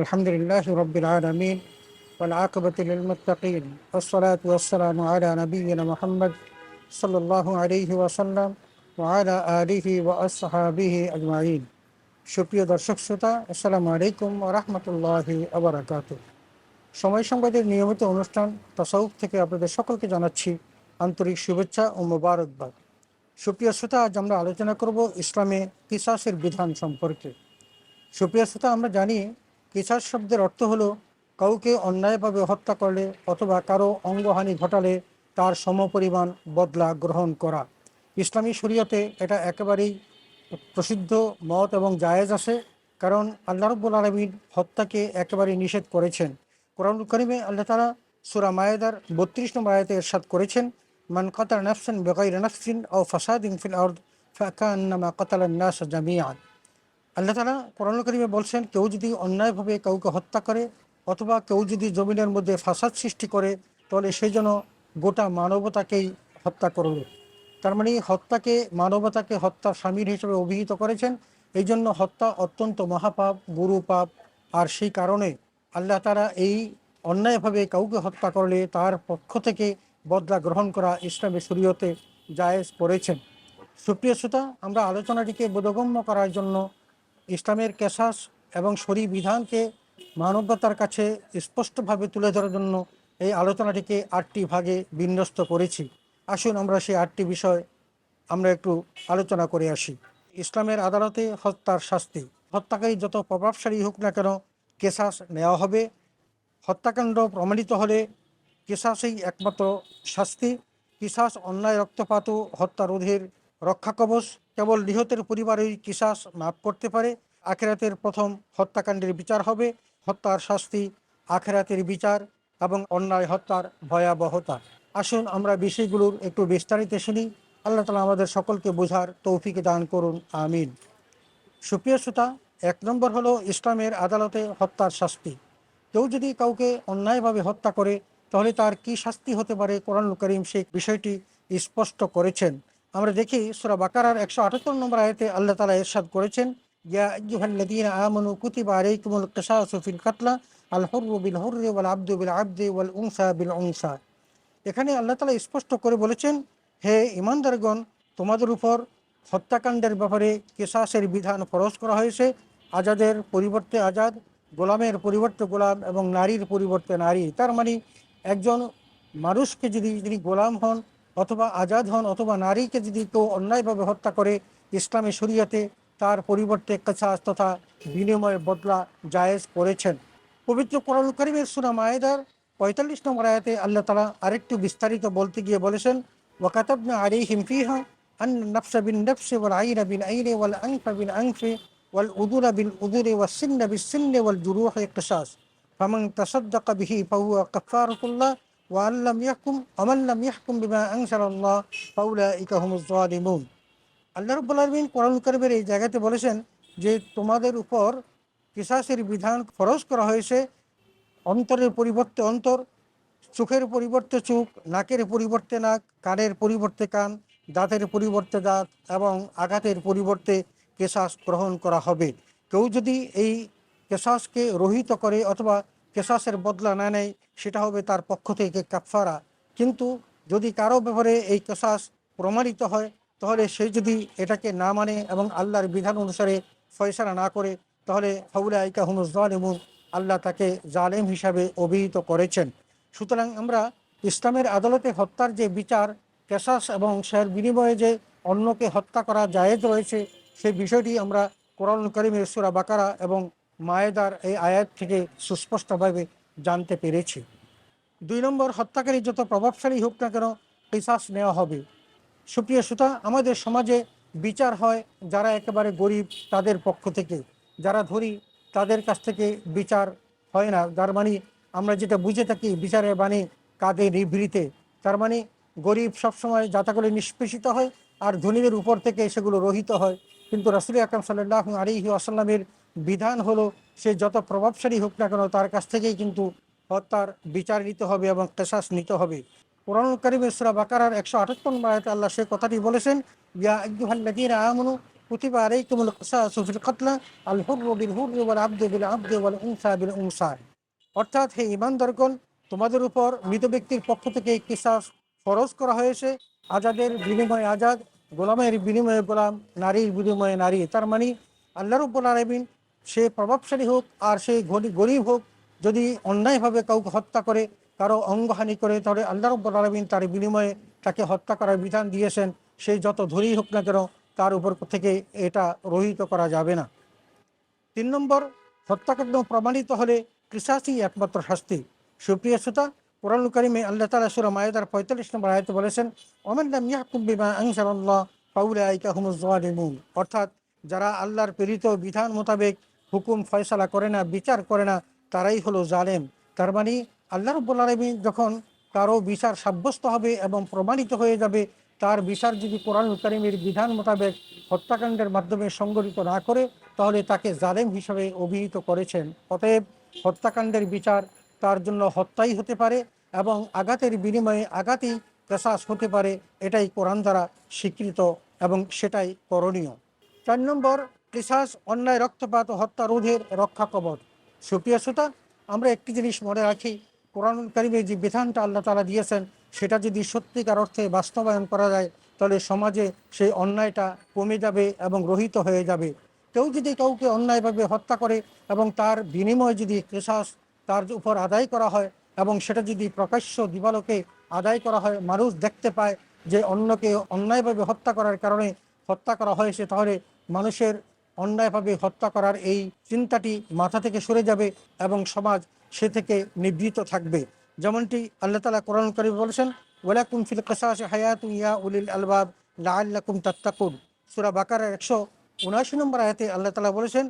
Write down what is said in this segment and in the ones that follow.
الحمد لله رب العالمين والعاقبة للمتقين والصلاة والسلام على نبينا محمد صلى الله عليه وسلم وعلى آله وأصحابه أجمعين সুপ্রিয় দর্শক শ্রোতা আসসালামু আলাইকুম রহমতুল্লাহি আবরাকাত সময় সংবাদের নিয়মিত অনুষ্ঠান তাসাউফ থেকে আপনাদের সকলকে জানাচ্ছি আন্তরিক শুভেচ্ছা ও মোবারকবাদ সুপ্রিয় শ্রোতা আজ আমরা আলোচনা করব ইসলামে কিসাসের বিধান সম্পর্কে সুপ্রিয় শ্রোতা আমরা জানি কিসাস শব্দের অর্থ হলো, কাউকে অন্যায়ভাবে হত্যা করলে অথবা কারও অঙ্গহানি ঘটালে তার সমপরিমাণ বদলা গ্রহণ করা। ইসলামী শরীয়তে এটা একেবারেই প্রসিদ্ধ মত এবং জায়েজ আছে, কারণ আল্লাহ রব্বুল আলমিন হত্যাকে একেবারে নিষেধ করেছেন। কোরআনুল করিমে আল্লাহ তালা সুরা মায়েদার বত্রিশ নম্বর আয়তে এরশাদ করেছেন, মান কাতার নাফসিন বেগাইর নাফসিন ও ফাসাদিন ফিল আর্দ ফাকান্নামা কাতাল নাস জামিয়ান আল্লাহ তালা কোরআন করিমে বলছেন, কেউ যদি অন্যায়ভাবে কাউকে হত্যা করে অথবা কেউ যদি জমিনের মধ্যে ফাসাদ সৃষ্টি করে, তাহলে সেই জন্য গোটা মানবতাকেই হত্যা করবে। তার মানে হত্যাকে, মানবতাকে হত্যা স্বামীর হিসেবে অভিহিত করেছেন। এই জন্য হত্যা অত্যন্ত মহাপাপ গুরু পাপ আর সেই কারণে আল্লাহ তারা এই অন্যায়ভাবে কাউকে হত্যা করলে তার পক্ষ থেকে বদলা গ্রহণ করা ইসলামী শরীয়তে জায়েজ করেছেন। সুপ্রিয় শ্রোতা, আমরা আলোচনাটিকে বোধগম্য করার জন্য ইসলামের কেশাস এবং শরী বিধানকে মানবতার কাছে স্পষ্টভাবে তুলে ধরার জন্য এই আলোচনাটিকে আটটি ভাগে বিন্যস্ত করেছি। আসুন আমরা সেই আটটি বিষয় আমরা একটু আলোচনা করে আসি। ইসলামের আদালতে হত্যার শাস্তি। হত্যাকারী যত প্রভাবশালী হোক না কেন কেশাস নেওয়া হবে। হত্যাকাণ্ড প্রমাণিত হলে কেসাসই একমাত্র শাস্তি। কিসাস অন্যায় রক্তপাত হত্যা রোধের রক্ষা কবচ কেবল নিহতের পরিবারই কিসাস মাফ করতে পারে, আখেরাতের প্রথম হত্যাকাণ্ডের বিচার হবে, হত্যার শাস্তি, আখেরাতের বিচার এবং অন্যায় হত্যার ভয়াবহতা। আসুন আমরা বিষয়গুলোর একটু বিস্তারিত শুনি। আল্লাহ তালা আমাদের সকলকে বোঝার তৌফিকে দান করুন, আমিন। সুপ্রিয় শ্রোতা, এক নম্বর হলো ইসলামের আদালতে হত্যার শাস্তি। কেউ যদি কাউকে অন্যায়ভাবে হত্যা করে, তাহলে তার কি শাস্তি হতে পারে? কোরআন করিম সেই বিষয়টি স্পষ্ট করেছেন। আমরা দেখি সুরা বাকারার একশো আটাত্তর নম্বর আয়তে আল্লাহ তালা এরশাদ করেছেন কুতিবা কাতলা বিল এখানে আল্লাহ তালা স্পষ্ট করে বলেছেন, হে ইমানদারগণ তোমাদের উপর হত্যাকাণ্ডের ব্যাপারে কেসাসের বিধান ফরজ করা হয়েছে। আজাদের পরিবর্তে আজাদ, গোলামের পরিবর্তে গোলাম এবং নারীর পরিবর্তে নারী। তার মানে একজন মানুষকে যদি তিনি গোলাম হন অথবা আজাদ হন অথবা নারীকে যদি কেউ অন্যায়ভাবে হত্যা করে, ইসলামী শরীয়তে তার পরিবর্তে কাছাস তথা বিনিময় বদলা জায়েজ করেছেন। পবিত্র কোরআন করিমের সুরা মায়েদার পঁয়তাল্লিশ নম্বর আয়াতে আল্লাহ তালা আরেকটু বিস্তারিত বলতে গিয়ে বলেছেন, ওয়াকাতাবনা আলাইহিম ফিহা আন নাফসা বিন নাফসি ওয়াল আইনা বিল আইনি ওয়াল আনফা বিল আনফি ওয়াল উদুরা বিল উদুরি ওয়াল সিন্না বিল সিন্নি ওয়াল জুরুহ কিসাস ফামান তাসাদ্দাক বিহি ফাহুয়া কাফারাতুল্লাহ ওয়ান লাম ইয়াহকুম ওমান লাম ইয়াহকুম বিমা আনজালাল্লাহ ফাউলাইকা হুমুজ জালিমুন আল্লাহ রাব্বুল আলামিন কোরআন কারিমের এই জায়গাতে বলেছেন যে তোমাদের উপর কিসাসের বিধান ফরজ করা হয়েছে। অন্তরের পরিবর্তে অন্তর, চোখের পরিবর্তে চোখ, নাকের পরিবর্তে নাক, কানের পরিবর্তে কান, দাঁতের পরিবর্তে দাঁত এবং আঘাতের পরিবর্তে কেশাস গ্রহণ করা হবে। কেউ যদি এই কেশাসকে রহিত করে অথবা কেশাসের বদলা না নেয় সেটা হবে তার পক্ষ থেকে কাফারা কিন্তু যদি কারও ব্যাপারে এই কেসাস প্রমাণিত হয়, তাহলে সে যদি এটাকে না মানে এবং আল্লাহর বিধান অনুসারে ফয়সালা না করে, তাহলে ফাউলা আইকা হুমুজান এবং আল্লাহ তাকে জালেম হিসাবে অভিহিত করেছেন। সুতরাং আমরা ইসলামের আদালতে হত্যার যে বিচার, কেশাস এবং সের বিনিময়ে যে অন্যকে হত্যা করা জায়েজ রয়েছে সেই বিষয়টি আমরা কোরআন করিমের সুরা বাকারা এবং মায়েদার এই আয়াত থেকে সুস্পষ্টভাবে জানতে পেরেছি। দুই নম্বর, হত্যাকারী যত প্রভাবশালী হোক না কেন কিসাস নেওয়া হবে। সুপ্রিয় সুতা আমাদের সমাজে বিচার হয় যারা একেবারে গরিব তাদের পক্ষ থেকে। যারা ধরি তাদের কাছ থেকে বিচার হয় না। যার মানে আমরা যেটা বুঝে থাকি, বিচারের বাণী কাঁধে নিভৃতে। তার মানে গরিব সবসময় যাতাগুলি নিষ্পেষিত হয় আর ধনীদের উপর থেকে সেগুলো রহিত হয়। কিন্তু রাসুল আকরম সাল্লাহ আলিহি আসাল্লামের বিধান হলো সে যত প্রভাবশালী হোক না কেন তার কাছ থেকেই কিন্তু হত্যার বিচার নিতে হবে এবং কেশাস নিতে হবে। কোরআন করিমের সুরা বাকারার একশো আটাত্তর মায়াতে আল্লাহ সে কথাটি বলেছেন, ইয়া আইয়ুহাল্লাযীনা আমানু, কুতিবা আলাইকুমুল কিসাসু ফিল কাতলা, আল হুররু বিল হুররি অর্থাৎ হে ইমানদারগণ তোমাদের উপর মৃত ব্যক্তির পক্ষ থেকে কিসাস ফরজ করা হয়েছে। আজাদের বিনিময়ে আজাদ, গোলামের বিনিময়ে গোলাম, নারীর বিনিময়ে নারী। তার মানে আল্লাহ রব্বুল আলমিন সে প্রভাবশালী হোক আর সে গরিব হোক, যদি অন্যায়ভাবে কাউকে হত্যা করে, কারও অঙ্গহানি করে, তাহলে আল্লাহ রব্বুল আলমিন তার বিনিময়ে তাকে হত্যা করার বিধান দিয়েছেন। সে যত ধরেই হোক না কেন, তার উপর থেকে এটা রহিত করা যাবে না। তিন নম্বর, হত্যাকাণ্ড প্রমাণিত হলে কৃষাসই একমাত্র শাস্তি। সুপ্রিয় শ্রোতা কোরআন করিমে আল্লাহ তালা সুরা মায়েদার পঁয়তাল্লিশ নম্বর আয়তে বলেছেন অর্থাৎ, যারা আল্লাহর প্রেরিত বিধান মোতাবেক হুকুম ফয়সালা করে না, বিচার করে না, তারাই হলো জালেম। তার মানে আল্লাহ রব্বুল আলমী যখন কারও বিচার সাব্যস্ত হবে এবং প্রমাণিত হয়ে যাবে, তার বিচার যদি কোরআন করিমের বিধান মোতাবেক হত্যাকাণ্ডের মাধ্যমে সংগঠিত না করে, তাহলে তাকে জালেম হিসেবে অভিহিত করেছেন। অতএব হত্যাকাণ্ডের বিচার তার জন্য হত্যাই হতে পারে এবং আঘাতের বিনিময়ে আঘাতই পেশাস হতে পারে, এটাই কোরআন দ্বারা স্বীকৃত এবং সেটাই করণীয়। চার নম্বর কৃষাস অন্যায়, রক্তপাত ও হত্যা রোধের রক্ষা কবচ সুপ্রিয় শ্রোতা, আমরা একটি জিনিস মনে রাখি, কোরআন কারিমে যে বিধানটা আল্লাহ তালা দিয়েছেন, সেটা যদি সত্যিকার অর্থে বাস্তবায়ন করা যায়, তাহলে সমাজে সেই অন্যায়টা কমে যাবে এবং রহিত হয়ে যাবে। কেউ যদি কাউকে অন্যায়ভাবে হত্যা করে এবং তার বিনিময়ে যদি কেশাস তার উপর আদায় করা হয় এবং সেটা যদি প্রকাশ্য দিবালোকে আদায় করা হয়, মানুষ দেখতে পায় যে অন্যকে অন্যায়ভাবে হত্যা করার কারণে হত্যা করা হয়েছে, তাহলে মানুষের অন্যায়ভাবে হত্যা করার এই চিন্তাটি মাথা থেকে সরে যাবে এবং সমাজ সে থেকে নিবৃত থাকবে। যেমনটি আল্লাহ তালা কোরআন করিম বলেছেন, ওয়ালাকুম ফিল কাসাস হায়াত ইয়া উলিল আলবাব লাআল্লাকুম তাত্তাকুন। সূরা বাকারার একশো উনআশি নম্বর আয়াতে আল্লাহ তালা বলেছেন,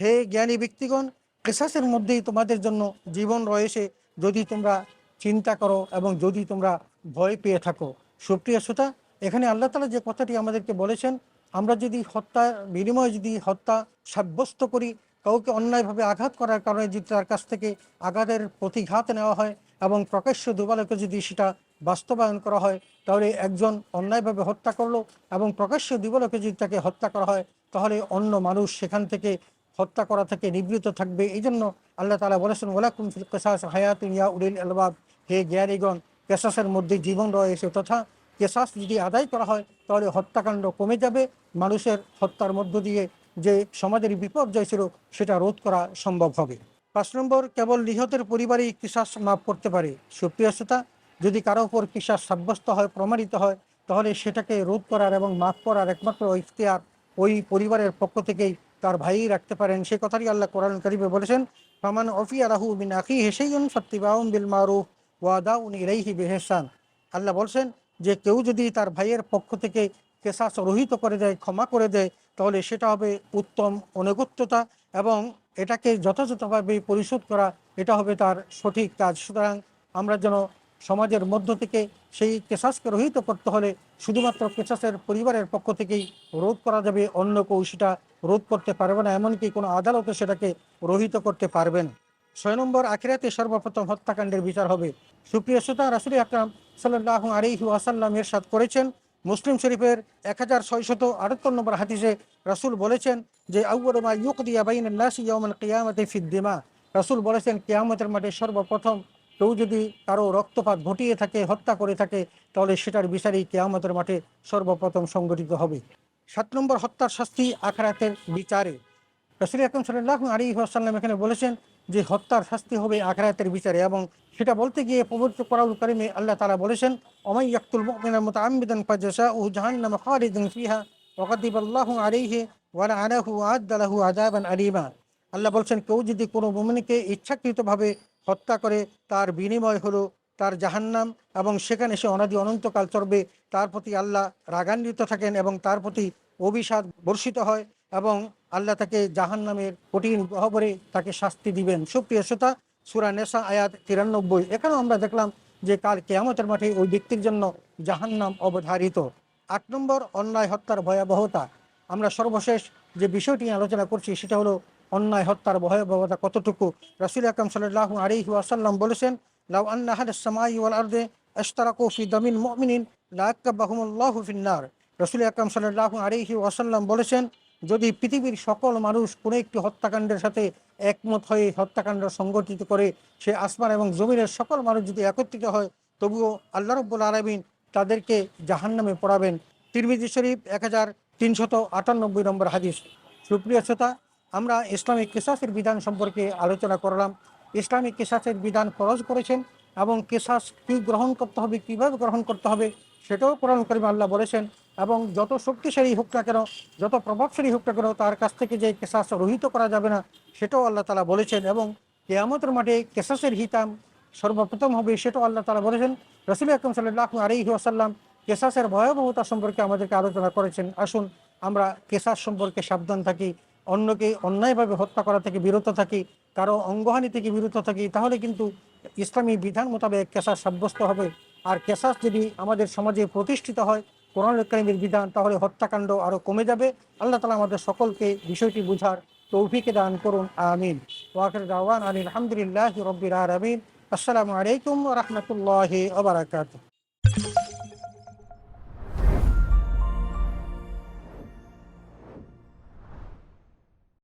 হে জ্ঞানী ব্যক্তিগণ, কেসাসের মধ্যেই তোমাদের জন্য জীবন রয়েছে যদি তোমরা চিন্তা করো এবং যদি তোমরা ভয় পেয়ে থাকো। সুপ্রিয় শ্রোতা, এখানে আল্লাহ তালা যে কথাটি আমাদেরকে বলেছেন আমরা যদি হত্যা, বিনিময়ে যদি হত্যা সাব্যস্ত করি, কাউকে অন্যায়ভাবে আঘাত করার কারণে যদি তার কাছ থেকে আঘাতের প্রতিঘাত নেওয়া হয় এবং প্রকাশ্য দুবালকে যদি সেটা বাস্তবায়ন করা হয়, তাহলে একজন অন্যায়ভাবে হত্যা করল এবং প্রকাশ্য দুবালকে যদি তাকে হত্যা করা হয়, তাহলে অন্য মানুষ সেখান থেকে হত্যা করা থেকে নিবৃত থাকবে। এই জন্য আল্লাহ তালা বলেছেন ওলাকুম কেসাস হায়াত ইয়া উলিল আলবাব হে জ্ঞানীগণ, কেসাসের মধ্যে জীবন রয়েছে তথা কেসাস যদি আদায় করা হয় তাহলে হত্যাকাণ্ড কমে যাবে। মানুষের হত্যার মধ্য দিয়ে যে সমাজের বিপর্যয় ছিল, সেটা রোধ করা সম্ভব হবে। পাঁচ নম্বর, কেবল নিহতের পরিবারই কিসাস মাফ করতে পারে। সুপ্রিয় শ্রোতা, যদি কারও উপর কিসাস সাব্যস্ত হয়, প্রমাণিত হয়, তাহলে সেটাকে রোধ করার এবং মাফ করার একমাত্র ইখতিয়ার ওই পরিবারের পক্ষ থেকেই তার ভাই রাখতে পারেন। সে কথাটি আল্লাহ কোরআন করিমে বলেছেন, ফামান অফি আলাহু বিন আখি হেসেইন সত্যিবাউম বিল মারুফ ওয়াদাউন ইলাইহি বেহেসান। আল্লাহ বলছেন যে কেউ যদি তার ভাইয়ের পক্ষ থেকে কেসাস রহিত করে দেয়, ক্ষমা করে দেয়, তাহলে সেটা হবে উত্তম অনুগত্যতা এবং এটাকে যথাযথভাবে পরিশোধ করা, এটা হবে তার সঠিক কাজ। সুতরাং আমরা যেন সমাজের মধ্য থেকে সেই কেসাসকে রহিত করতে হলে শুধুমাত্র কেসাসের পরিবারের পক্ষ থেকেই রোধ করা যাবে, অন্য কেউ সেটা রোধ করতে পারবে না, এমনকি কোনো আদালতে সেটাকে রহিত করতে পারবেন ছয় নম্বর, আখিরাতে সর্বপ্রথম হত্যাকাণ্ডের বিচার হবে। সুপ্রিয় শ্রোতা, রাসুল আকরাম সাল্লাহ আলিহু আসাল্লাম এরশাদ করেছেন। মুসলিম শরীফের এক হাজার ছয়শত আটাত্তর নম্বর হাদিসে রাসুল বলেছেন যে আউ্বরমা ইউকদিয়া বাইন নাসি ইয়াউমাল কিয়ামতে ফিদ্দিমা রাসুল বলেছেন, কিয়ামতের মাঠে সর্বপ্রথম কেউ যদি কারও রক্তপাত ঘটিয়ে থাকে, হত্যা করে থাকে, তাহলে সেটার বিচারই কেয়ামতের মাঠে সর্বপ্রথম সংগঠিত হবে সাত নম্বর হত্যার শাস্তি আখরাতের বিচারে। রসুল আকরম সাল্লাহ আলী আসাল্লাম এখানে বলেছেন যে, হত্যার শাস্তি হবে আখরাতের বিচারে এবং সেটা বলতে গিয়ে পবিত্র করাউল কারিমে আল্লাহ তালা বলেছেন অমাই ইয়াকুল মতো আমিদান ও জাহান্নাম খালিদান ফিহা ওয়াকাদিব আলাইহি ওয়ালা আলাহু আদালাহু আলিমা। আল্লাহ বলছেন, কেউ যদি কোনো মুমিনকে ইচ্ছাকৃতভাবে হত্যা করে, তার বিনিময় হলো তার জাহান্নাম এবং সেখানে সে অনাদি অনন্তকাল চলবে। তার প্রতি আল্লাহ রাগান্বিত থাকেন এবং তার প্রতি অভিশাপ বর্ষিত হয় এবং আল্লাহ তাকে জাহান্নামের কঠিন গহবরে তাকে শাস্তি দিবেন। সুপ্রিয় শ্রোতা সুরা নেশা, আয়াত তিরানব্বই। এখানেও আমরা দেখলাম যে কাল কেয়ামতের মাঠে ওই ব্যক্তির জন্য জাহান্নাম অবধারিত। আট নম্বর, অন্যায় হত্যার ভয়াবহতা। আমরা সর্বশেষ যে বিষয়টি আলোচনা করছি, সেটা হলো অন্যায় হত্যার ভয়াবহতা কতটুকু? রাসুল আকরম সাল্লাহ আলিহি আসাল্লাম বলেছেন, লাউ আন্না হাদ সামাই ওয়াল আর্দে আশতারাকু ফি দামিন মুমিনিন ফিন্নার। রাসুল আকরম সাল্লাহ আলিহি ওয়াসাল্লাম বলেছেন, যদি পৃথিবীর সকল মানুষ কোনো একটি হত্যাকাণ্ডের সাথে একমত হয়ে হত্যাকাণ্ড সংগঠিত করে সে আসমান এবং জমিনের সকল মানুষ যদি একত্রিত হয়, তবুও আল্লাহ রব্বুল আলমিন তাদেরকে জাহান্নামে পড়াবেন। তিরমিজি শরীফ এক হাজার তিনশত আটানব্বই নম্বর হাদিস। সুপ্রিয় শ্রোতা, আমরা ইসলামিক কেসাসের বিধান সম্পর্কে আলোচনা করলাম। ইসলামিক কেসাসের বিধান ফরজ করেছেন এবং কেসাস কী গ্রহণ করতে হবে, কীভাবে গ্রহণ করতে হবে, সেটাও কোরআন করিম আল্লাহ বলেছেন। এবং যত শক্তিশালী হোক না কেন, যত প্রভাবশালী হোক না কেন, তার কাছ থেকে যে কেসাস রহিত করা যাবে না, সেটাও আল্লাহ তালা বলেছেন এবং কেয়ামতের মাঠে কেসাসের হিতাম সর্বপ্রথম হবে, সেটাও আল্লাহ তালা বলেছেন। রসুল আকরম সাল্লাহ আলহি আসাল্লাম কেসাসের ভয়াবহতা সম্পর্কে আমাদেরকে আলোচনা করেছেন। আসুন, আমরা কেসাস সম্পর্কে সাবধান থাকি, অন্যকে অন্যায়ভাবে হত্যা করা থেকে বিরত থাকি, কারও অঙ্গহানি থেকে বিরত থাকি, তাহলে কিন্তু ইসলামী বিধান মোতাবেক কেসাস সাব্যস্ত হবে। আর কেসাস যদি আমাদের সমাজে প্রতিষ্ঠিত হয় কোরআন করিমের বিধান, তাহলে হত্যাকাণ্ড আরও কমে যাবে। আল্লাহ তালা আমাদের সকলকে বিষয়টি বুঝার তৌফিকে দান করুন, আমিন। ওয়াকের দাওয়ান আলী আলহামদুলিল্লাহ রব্বির আমিন আসসালামু আলাইকুম রহমতুল্লাহ আবরাকাত